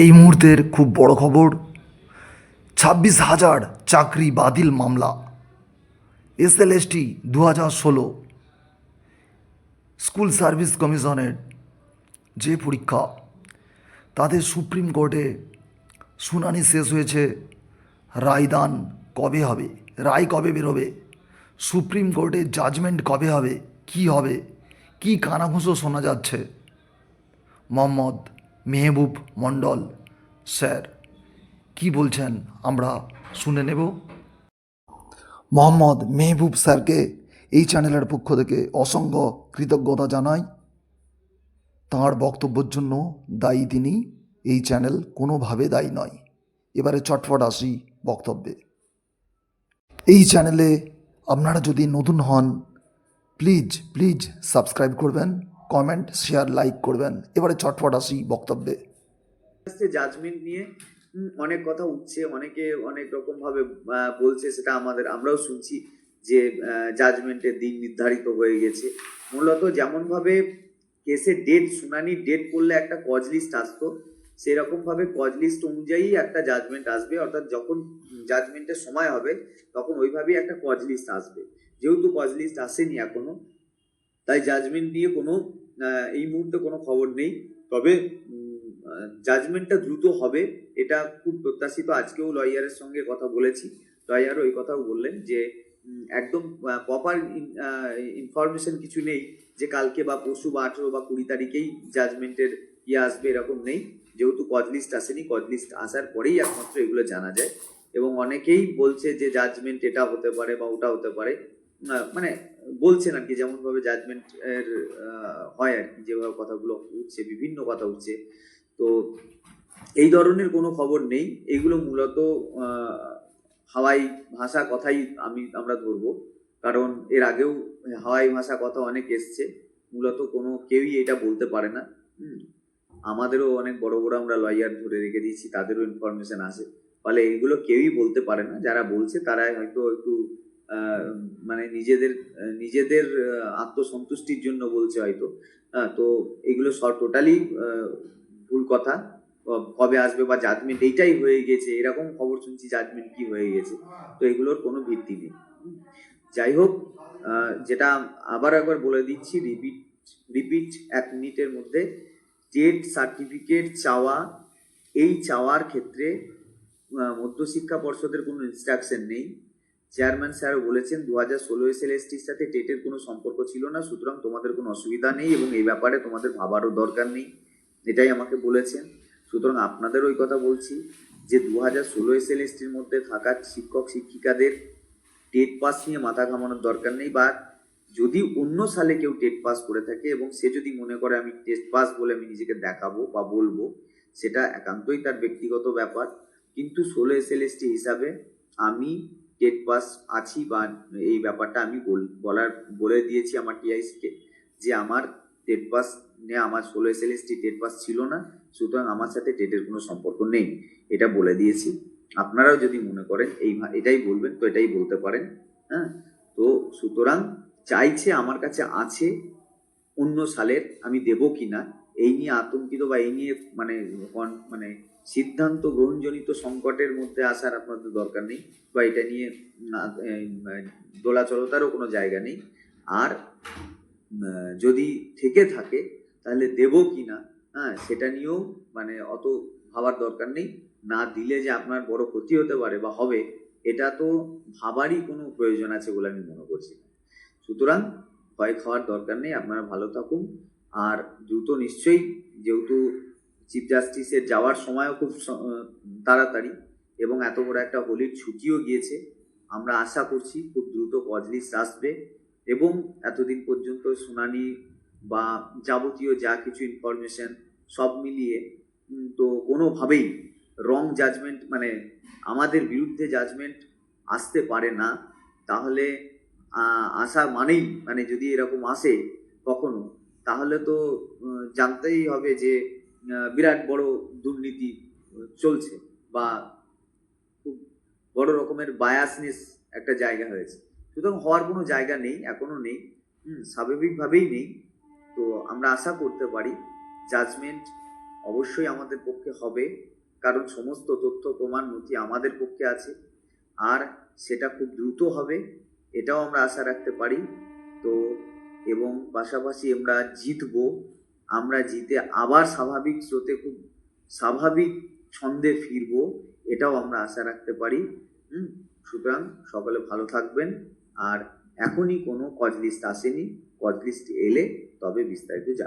এই মুহূর্তের খুব বড় খবর, ছাব্বিশ হাজার চাকরি বাতিল মামলা এসএলএসটি দু হাজার ষোলো, স্কুল সার্ভিস কমিশনের যে পরীক্ষা তাদের সুপ্রিম কোর্টে শুনানি শেষ হয়েছে, রায়দান কবে হবে, রায় কবে বেরোবে, সুপ্রিম কোর্টে জাজমেন্ট কবে হবে, কি হবে, কি কানাঘুষো শোনা যাচ্ছে, মোহাম্মদ মেহবুব মণ্ডল। স্যার, কি বলছেন আমরা? শুনে নেব। মোহাম্মদ মেহবুব স্যারকে এই চ্যানেলের পক্ষ থেকে অসংখ্য কৃতজ্ঞতা জানাই। তাঁর বক্তব্যের জন্য দায়ী তিনি, এই চ্যানেল কোনোভাবে দায়ী নয়। এবারে চটপট আসি বক্তব্যে। এই চ্যানেলে আপনারা যদি নতুন হন, প্লিজ প্লিজ সাবস্ক্রাইব করবেন। কমেন্ট শেয়ার লাইক করবেন। এবারে চটপট আসি বক্তব্যে। জাজমেন্ট নিয়ে অনেক কথা উঠছে, অনেকে অনেক রকম ভাবে বলছে, সেটা আমাদের, আমরাও শুনছি যে জাজমেন্টের দিন নির্ধারিত হয়ে গেছে। মূলত যেমন ভাবে কেসের ডেট শুনানির ডেট করলে একটা কজ লিস্ট আসতো, সেরকম ভাবে কজ লিস্ট অনুযায়ী একটা জাজমেন্ট আসবে। অর্থাৎ যখন জাজমেন্টের সময় হবে, তখন ওইভাবেই একটা কজ লিস্ট আসবে। যেহেতু কজ লিস্ট আসেনি এখনও তাই জাজমেন্ট নিয়ে কোনো এই মুহূর্তে কোনো খবর নেই। তবে জাজমেন্টটা দ্রুত হবে, এটা খুব প্রত্যাশিত। আজকেও লয়ারের সঙ্গে কথা বলেছি। লয়ারও এই কথাও বললেন যে একদম প্রপার ইনফরমেশন কিছু নেই যে কালকে বা পরশু বা আঠেরো বা কুড়ি তারিখেই জাজমেন্টের ইয়ে আসবে এরকম নেই। যেহেতু কজ লিস্ট আসেনি কজ লিস্ট আসার পরেই একমাত্র এগুলো জানা যায়। এবং অনেকেই বলছে যে জাজমেন্ট এটা হতে পারে বা ওটা হতে পারে। মানে বলছেন আর কি যেমন ভাবে জাজমেন্ট এর হয় আর কি, যেভাবে কথাগুলো উঠছে, বিভিন্ন কথা উঠছে। তো এই ধরনের কোনো খবর নেই। এগুলো মূলত হাওয়াই ভাষা কথাই আমি, আমরা ধরবো। কারণ এর আগেও হাওয়াই ভাষা কথা অনেক এসছে। মূলত কোনো কেউই এটা বলতে পারে না। আমাদেরও অনেক বড় বড় আমরা লয়ার ধরে রেখে দিয়েছি, তাদেরও ইনফরমেশন আসে। ফলে এগুলো কেউই বলতে পারে না। যারা বলছে তারাই হয়তো একটু মানে নিজেদের নিজেদের আত্মসন্তুষ্টির জন্য বলছে হয়তো। হ্যাঁ, তো এগুলো সব টোটালি ভুল কথা। কবে আসবে বা জাজমেন্ট এইটাই হয়ে গেছে। এরকম খবর শুনছি জাজমেন্ট কি হয়ে গেছে। তো এগুলোর কোনো ভিত্তি নেই। যাই হোক যেটা আবার একবার বলে দিচ্ছি রিপিট রিপিট এক মিনিটের মধ্যে। টেট সার্টিফিকেট চাওয়া এই চাওয়ার ক্ষেত্রে মধ্যশিক্ষা পর্ষদের কোনো ইনস্ট্রাকশন নেই। চেয়ারম্যান স্যার বলেছেন দু হাজার ষোলো এসএলএসটির সাথে টেটের কোনো সম্পর্ক ছিল না, সুতরাং তোমাদের কোনো অসুবিধা নেই এবং এই ব্যাপারে তোমাদের ভাবারও দরকার নেই। এটাই আমাকে বলেছেন। সুতরাং আপনাদের ওই কথা বলছি যে দু হাজার ষোলো এসএলএসটির মধ্যে থাকা শিক্ষক, শিক্ষিকাদের টেট পাস নিয়ে মাথা ঘামানোর দরকার নেই বা যদি অন্য সালে কেউ টেট পাস করে থাকে এবং সে যদি মনে করে আমি টেস্ট পাস বলে আমি নিজেকে দেখাবো বা বলব, সেটা একান্তই তার ব্যক্তিগত ব্যাপার। কিন্তু ষোলো এসএলএসটি হিসাবে আমি টেট পাস আছি বা এই ব্যাপারটা আমি বল- বলার, বলে দিয়েছি আমার টিআইসিকে যে আমার টেট পাস নিয়ে আমার ষোলো S L SLST TET pass ছিল না, সুতরাং আমার সাথে টেটের কোনো সম্পর্ক নেই, এটা বলে দিয়েছি। আপনারাও যদি মনে করেন এই এটাই বলবেন, তো এটাই বলতে পারেন হ্যাঁ? তো সুতরাং চাইছে আমার কাছে আছে, অন্য সালের আমি দেব কিনা এই নিয়ে আতঙ্কিত বা এই নিয়ে মানে মানে সিদ্ধান্ত গ্রহণজনিত সংকটের মধ্যে আসার আপনাদের দরকার নেই বা এটা নিয়ে দোলাচলতারও কোনো জায়গা নেই। আর যদি থেকে থাকে, তাহলে দেব কি না? হ্যাঁ সেটা নিয়েও মানে অত ভাবার দরকার নেই। না দিলে যে আপনার বড় ক্ষতি হতে পারে বা হবে, এটা তো ভাবারই কোনো প্রয়োজন আছে বলে আমি মনে করছি সুতরাং ভয় খাওয়ার দরকার নেই, আপনারা ভালো থাকুন। আর দ্রুত নিশ্চয়ই যেহেতু চিফ জাস্টিসের যাওয়ার সময়ও খুব তাড়াতাড়ি এবং এত বড় একটা হোলির ছুটিও গিয়েছে, আমরা আশা করছি খুব দ্রুত কজ লিস্ট আসবে এবং এতদিন পর্যন্ত শুনানি বা যাবতীয় যা কিছু ইনফরমেশন সব মিলিয়ে তো কোনোভাবেই রং জাজমেন্ট মানে আমাদের বিরুদ্ধে জাজমেন্ট আসতে পারে না। তাহলে আসা মানেই মানে যদি এরকম আসে, কখনো তাহলে তো জানতেই হবে যে বিরাট বড় দুর্নীতি চলছে বা খুব বড় রকমের বায়াসনেস একটা জায়গা হয়েছে। সুতরাং হওয়ার কোনো জায়গা নেই এখনও নেই হুম, স্বাভাবিকভাবেই নেই। তো আমরা আশা করতে পারি জাজমেন্ট অবশ্যই আমাদের পক্ষে হবে কারণ সমস্ত তথ্য প্রমাণ নথি আমাদের পক্ষে আছে আর সেটা খুব দ্রুত হবে এটাও আমরা আশা রাখতে পারি। তো এবং পাশাপাশি আমরা জিতব। আমরা জিতে আবার স্বাভাবিক স্রোতে খুব স্বাভাবিক ছন্দে ফিরব, এটাও আমরা আশা রাখতে পারি। হুম, সুতরাং সকলে ভালো থাকবেন। আর এখনই কোনো কজ লিস্ট আসেনি। কজ লিস্ট এলে তবে বিস্তারিত জানাব।